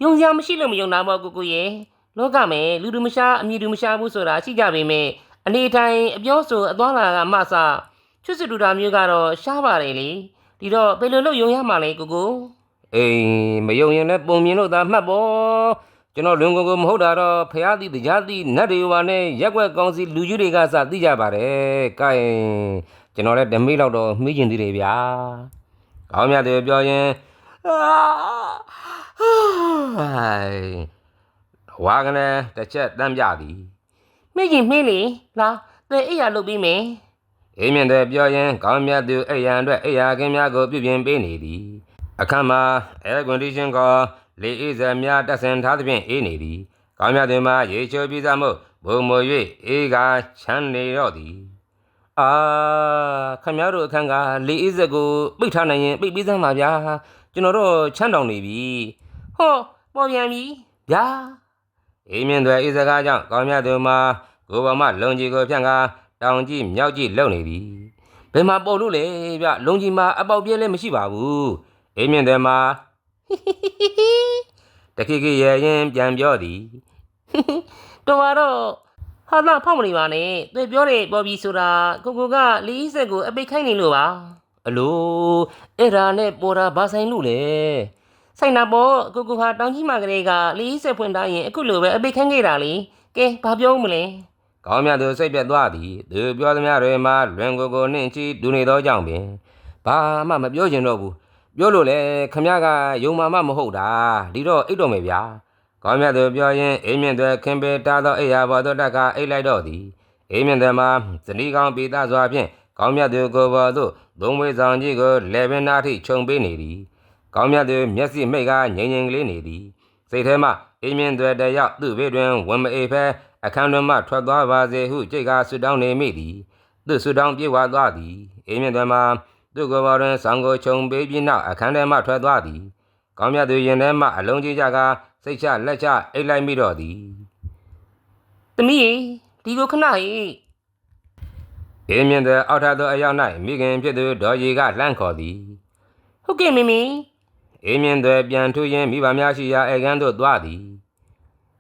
ယုံစရာမရှိလို့မယုံတာပေါ့ကိုကိုရဲ့လောကမယ်လူလူမရှားအမြည်လူမရှားဘူးဆိုတာရှိကြပေမဲ့အနေထိုင်အပြောဆိုအသွားလာကမှစ ချွတ်စတူတာမျိုးကတော့ရှားပါတယ်လေဒီတော့ဘယ်လိုလုပ်ယုံရမှာလဲကိုကိုအေးမယုံရင်လည်းပုံမြင်လို့သာမှတ်ပေါ့ကျွန်တော်လွင်ကိုကိုမဟုတ်တာတော့ဖះသည်တရားသည်နတ်တွေဝါနဲ့ရက်ွက်ကောင်းစီလူကြီးတွေကစသိကြပါတယ်ကဲကျွန်တော်လည်းဓမိလောက်တော့မှီးကျင်သေးတယ်ဗျာကောင်းမြတ်တယ်ပြောရင်ဟိုင်ဝါကနေတစ်ချက်တမ်းပြသည်မိကျင်မင်းလေလာတဲ့အိယာလုပ်ပြီးမယ် အိမ်မြင့်တဲ့ပြောရင်ကောင်းမြတ်သူအိမ်ရန်အတွက်အိယာကင်းများကိုပြုပြင်ပေးနေသည်အခမ်းမှာအဲကွန်ဒီရှင်းကလေအေးစက်များတက်ဆင်ထားသဖြင့်အေးနေသည်ကောင်းမြတ်သူမှာရေချိုးပြီးသားမို့ဘုံမွေ၍အေးကချမ်းနေတော့သည်အာခမရတို့အခန်းကလေအေးစက်ကိုပိတ်ထားနိုင်ရင်ပိတ်ပြီးစမ်းပါဗျာကျွန်တော်တို့ချမ်းတောင်နေပြီဟောပေါ်ပြန်ပြီဗျာအေးမြင့်တဲ့အေးစကားကြောင့်ကောင်းမြတ်သူမှာကိုယ်ပေါ်မှလုံကြီးကိုဖြန့်ကာ တောင်ကြီးမြောက်ကြီးလုံနေသည်ဘယ်မှာပေါ်လို့လဲဗျလုံကြီးမှာအပေါက်ပြဲလည်းမရှိပါဘူးအိမ်မြင့်တယ်မှာတခိခိရဲရင်ပြန်ပြောသည်တော်ပါတော့ဟာသာဖောက်မနေပါနဲ့တွေ့ပြောတယ်ပေါ်ပြီးဆိုတာကိုကိုကလီးဆက်ကိုအပိတ်ခိုင်းနေလို့ပါအလိုအဲ့ဒါနဲ့ပေါ်တာဘာဆိုင်လို့လဲဆိုင်နာပေါ့ကိုကိုဟာတောင်ကြီးမကလေးကလီးဆက်ဖွင့်ထားရင်အခုလိုပဲအပိတ်ခိုင်းခဲ့တာလေကဲဘာပြောမလဲ ကောင်းမြတ်သူစိတ်ပြတ်သွားသည်သူပြောသမျှတွေမှာလွင်ကိုကိုနှင့်ချီဒူနေသောကြောင့်ပင်ဘာမှမပြောချင်တော့ဘူးပြောလို့လေခမရကယုံမာမမဟုတ်တာဒီတော့အိတ်တော်မယ်ဗျာကောင်းမြတ်သူပြောရင်အိမ်မြင့်သွဲခင်ပေတာသောအိယာဘောသောတက်ကအိတ်လိုက်တော့သည်အိမ်မြင့်သွဲမှာဇနီးကောင်းပိသားစွာဖြင့်ကောင်းမြတ်သူကိုဘောသို့သုံးဝေဆောင်ကြီးကိုလေပင်နာထိခြုံပေးနေသည်ကောင်းမြတ်သူမျက်စိမိတ်ကငြိမ်ငြိမ်ကလေးနေသည်စိတ်ထဲမှအိမ်မြင့်သွဲတယောက်သူ့ဘေးတွင်ဝင်မအိပ်ဖဲ အခန်းတွင်မှထွက်သွားပါစေဟုကြိတ်ကဆူတောင်းနေမိသည်သူဆူတောင်းပြေဝသွားသည်အိမ်မြင့်တွင်မှသူ့ကိုယ်ပေါ်တွင်ဆောင်းကိုခြုံပေးပြီးနောက်အခန်းထဲမှထွက်သွားသည်ကောင်းမြတ်သူရင်ထဲမှအလုံးကြီးကြကစိတ်ချလက်ချအိတ်လိုက်မိတော့သည်သမီးရေဒီကိုခဏရေအိမ်မြင့်တွင်အောက်ထသောအရောက်၌မိခင်ဖြစ်သူဒေါ်ရီကလှမ်းခေါ်သည်ဟုတ်ကဲ့မမီအိမ်မြင့်တွင်ပြန်ထူရင်းမိဘများရှိရာအေကန်းသို့သွားသည်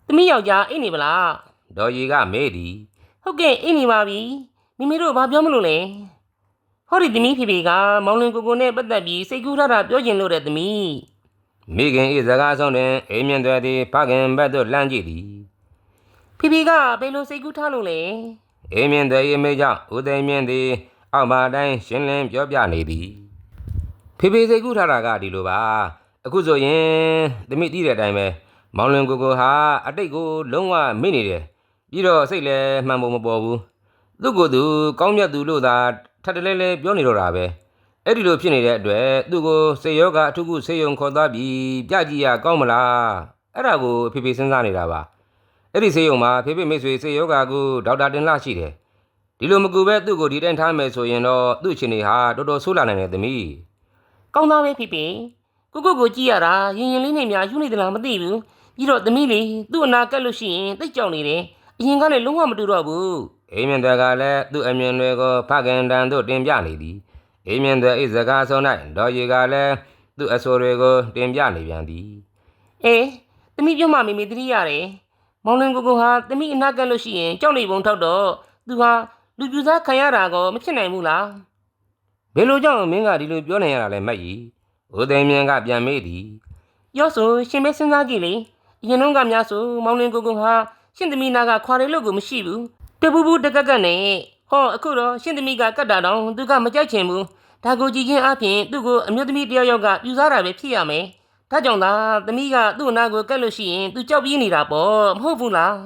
သမီးယောက်ျားအိတ်နေပလား ဒေါ်ရီကမေးသည်ဟုတ်ကဲ့အိတ်နေပါပြီမိမိတို့ဘာပြောမလို့လဲဟောဒီသမီးဖေဖေကမောင်လင်ကိုကိုနဲ့ပတ်သက်ပြီးစိတ်ကူးထားတာပြောကျင်လို့တဲ့သမီးမိခင်၏စကားဆုံးတွင်အိမ်မြင့်တွင်သည်ဖခင်ဘက်သို့လှမ်းကြည့်သည်ဖေဖေကဘယ်လိုစိတ်ကူးထားလို့လဲအေးမြင့်တဲ့ရေမေကြောင့်ဦးသိမ်းမြင့်သည်အောက်ပါတိုင်းရှင်းလင်းပြောပြနေသည်ဖေဖေစိတ်ကူးထားတာကဒီလိုပါအခုဆိုရင်သမီးသိတဲ့အတိုင်းပဲမောင်လွင်ကိုကိုဟာအတိတ်ကိုလုံးဝမေ့နေတယ် ပြီးတော့စိတ်လည်းမှန်ဖို့မပေါ်ဘူးသူ့ကိုယ်သူကောင်းမြတ်သူလို့သာထပ်တလဲလဲပြောနေတော့တာပဲအဲ့ဒီလိုဖြစ်နေတဲ့အတွက်သူ့ကိုစေယောဂအထုခုစေယုံခေါ်သွားပြီးပြကြည့်ရကောင်းမလားအဲ့ဒါကိုဖေဖေစဉ်းစားနေတာပါအဲ့ဒီဆေးရုံမှာဖေဖေမိတ်ဆွေဆေးယောဂါကိုဒေါက်တာတင်လှရှိတယ်။ဒီလိုမကူပဲသူ့ကိုဒီတိုင်းထားမယ်ဆိုရင်တော့သူ့အချင်းတွေဟာတော်တော်ဆိုးလာနိုင်တယ်သမီးကောင်းသားပဲဖေဖေကိုကိုကိုကြည့်ရတာရင်ရင်လေးနဲ့များယူနေသလားမသိဘူးပြီးတော့သမီးလေးသူ့အနာကက်လို့ရှိရင်တိတ်ကြောက်နေတယ် အရင်ကလည်းလုံးဝမတူတော့ဘူး။အိမ်မြင့်တွေကလည်းသူ့အမြင်တွေကိုဖခင်တန်တို့တင်ပြနေသည်။အိမ်မြင့်တွေဤစကားဆုံး၌ဒေါ်ရီကလည်းသူ့အဆိုတွေကိုတင်ပြနေပြန်သည်အေးသမီးပြောမှမေမေသတိရတယ်မောင်လင်ကိုကိုဟာသမီးအနာကက်လို့ရှိရင်ကြောက်နေပုံထောက်တော့သူဟာလူပြူသားခံရတာကောမဖြစ်နိုင်ဘူးလား။ဘယ်လိုကြောင့်မင်းကဒီလိုပြောနေရတာလဲမက်ကြီး။ဦးသိမ်းမြင့်ကပြန်မေးသည်ရော့ဆိုရှင်မဲစဉ်းစားကြည့်လေအရင်တော့ကများဆိုမောင်လင်ကိုကိုဟာ ရှင်သမီးနာကခွာရဲလို့ကိုမရှိဘူးတပူပူတကက်ကက်နဲ့ဟောအခုတော့ရှင်သမီးကကတ်တာတော့သူကမကြိုက်ချင်ဘူးဒါကိုကြည့်ချင်းအပြင်သူ့ကိုအမျိုးသမီးတယောက်ယောက်ကပြူစားတာပဲဖြစ်ရမယ်ဒါကြောင့်သာသမီးကသူ့အနာကိုကက်လို့ရှိရင်သူကြောက်ပြေးနေတာပေါ့မဟုတ်ဘူးလား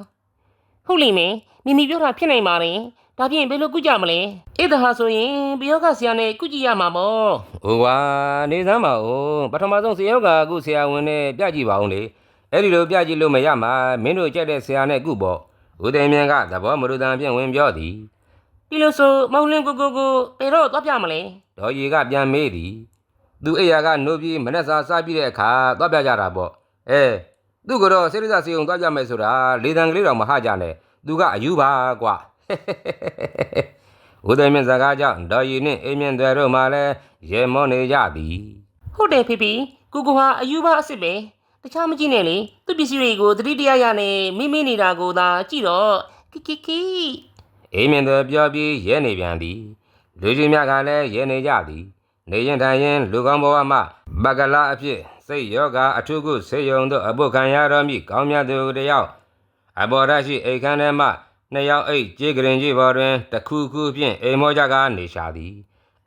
ဟုတ်လိမ့်မယ်မိမိပြောတာဖြစ်နိုင်ပါတယ်ဒါဖြင့်ဘယ်လိုကုကြမလဲဧတဟာဆိုရင်ပယောဂဆရာနဲ့ကုကြည့်ရမှာပေါ့။ဟိုပါနေစမ်းပါဦးပထမဆုံးဆေးယောဂါအခုဆရာဝန်နဲ့ပြကြည့်ပါဦးလေ။ အဲ့ဒီလိုပြကြည့်လို့မရမှာမင်းတို့ကြက်တဲ့ဆရာနဲ့ကုပေါ့။ဦးသိမ်းမြင့်ကသဘောမတူတန်ဖြင့်ဝင်ပြောသည်ဒီလိုဆိုမောင်လင်းကိုကိုကိုဘယ်တော့သွားပြမလဲ။ဒေါ်ရီကပြန်မေးသည်။သူအိယာကနိုးပြီးမနဲ့စာစားပြီးတဲ့အခါသွားပြကြတာပေါ့။အဲသူကတော့စိရိစစီုံသွားကြမယ်ဆိုတာလေတံကလေးတော့မဟကြနဲ့။သူကအယူပါကွာ။ဦးသိမ်းမြင့်စကားကြောင့်ဒေါ်ရီနှင့်အိမ်မြင့်တွေတို့မှလည်းရေမောနေကြသည်ဟုတ်တယ်ဖေဖေကိုကိုဟာအယူပါအစ်စ်ပဲ တခြားမကြည့်နဲ့လေသူ့ပစ္စည်းတွေကိုသတိတရားရနဲ့မိမိနေတာကိုသာကြည့်တော့ခိခိခိအိမ်မြင့်တွေပြောပြီးရဲနေပြန်သည်လူကြီးများကလည်းရဲနေကြသည် နေရင်ထိုင်ရင်လူကောင်းဘဝမှဘဂလာအဖြစ်စိတ်ယောဂအထုကုဆေယုံတို့အပုတ်ခံရတော်မူကောင်းမြတ်သူတယောက်အဘော်ရရှိအိတ်ခမ်းထဲမှနှစ်ယောက်အိတ်ကြေးကရင်ကြီးပေါ်တွင်တစ်ခုခုဖြင့်အိမ်မောကြကနေရှာသည်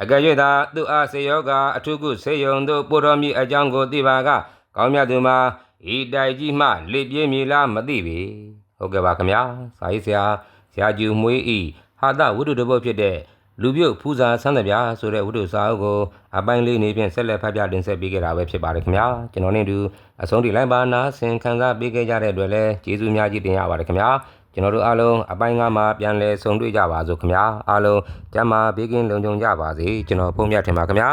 အကယ်၍သာသူအားဆေယောဂအထုကုဆေယုံတို့ပို့တော်မူအကြောင်းကိုသိပါက ကောင်းမြတ်သူမှာဤတိုက်ကြီးမှလေပြေးမည်လားမသိပေဟုတ်ကဲ့ပါခင်ဗျာစာရေးဆရာဆရာကျူမွေးဤဟာတဝိတုတပုတ်ဖြစ်တဲ့လူပြုတ်ဖူးစာဆန်းသဗျာဆိုတဲ့ဝိတုစာအုပ်ကိုအပိုင်းလေးနေဖြင့်ဆက်လက်ဖတ်ပြတင်ဆက်ပေးခဲ့တာပဲဖြစ်ပါတယ်ခင်ဗျာကျွန်တော်နဲ့အတူအဆုံးထိလိုက်ပါနာဆင်ခံစားပေးခဲ့ကြတဲ့အတွက်လည်းကျေးဇူးများကြီးတင်ရပါတယ်ခင်ဗျာကျွန်တော်တို့အားလုံးအပိုင်းကမှပြန်လည်ဆုံတွေ့ကြပါစို့ခင်ဗျာအားလုံးကျမ်းမာဘေးကင်းလုံခြုံကြပါစေကျွန်တော်ဖုန်းမြတ်ထင်ပါခင်ဗျာ